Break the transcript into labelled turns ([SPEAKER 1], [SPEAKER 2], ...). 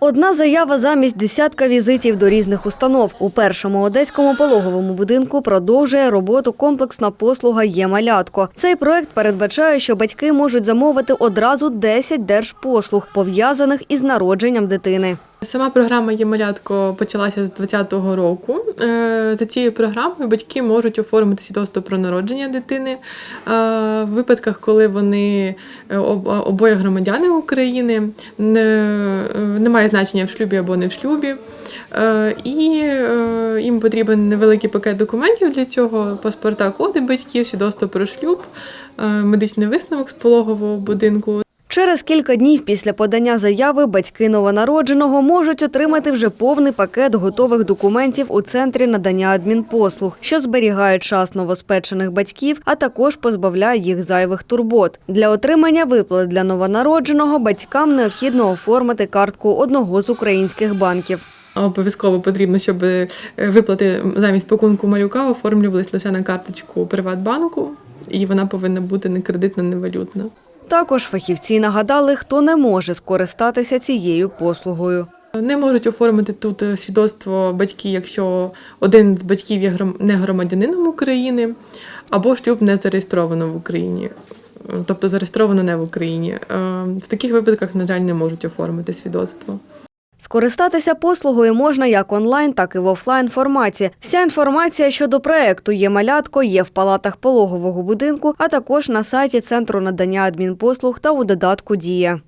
[SPEAKER 1] Одна заява замість десятка візитів до різних установ. У першому одеському пологовому будинку продовжує роботу комплексна послуга «Є малятко». Цей проект передбачає, що батьки можуть замовити одразу 10 держпослуг, пов'язаних із народженням дитини.
[SPEAKER 2] Сама програма «Є-малятко» почалася з 2020 року. Е, За цією програмою батьки можуть оформити свідоцтво про народження дитини е, в випадках, коли вони е, об- обоє громадяни України, не- немає значення в шлюбі або не в шлюбі. І їм потрібен невеликий пакет документів для цього: паспорта, коди батьків, свідоцтво про шлюб, медичний висновок з пологового будинку.
[SPEAKER 1] Через кілька днів після подання заяви батьки новонародженого можуть отримати вже повний пакет готових документів у центрі надання адмінпослуг, що зберігає час новоспечених батьків, а також позбавляє їх зайвих турбот. Для отримання виплат для новонародженого батькам необхідно оформити картку одного з українських банків.
[SPEAKER 2] Обов'язково потрібно, щоб е, виплати замість пакунку малюка оформлювались лише на карточку Приватбанку, і вона повинна бути не кредитна, не валютна.
[SPEAKER 1] Також фахівці нагадали, хто не може скористатися цією послугою.
[SPEAKER 2] Не можуть оформити тут е, свідоцтво батьки, якщо один з батьків є не громадянином України, або шлюб не зареєстровано в Україні, тобто зареєстровано не в Україні. Е, В таких випадках, на жаль, не можуть оформити свідоцтво.
[SPEAKER 1] Скористатися послугою можна як онлайн, так і в офлайн форматі. Вся інформація щодо проекту є малятко, є в палатах пологового будинку, а також на сайті Центру надання адмінпослуг та у додатку Дія.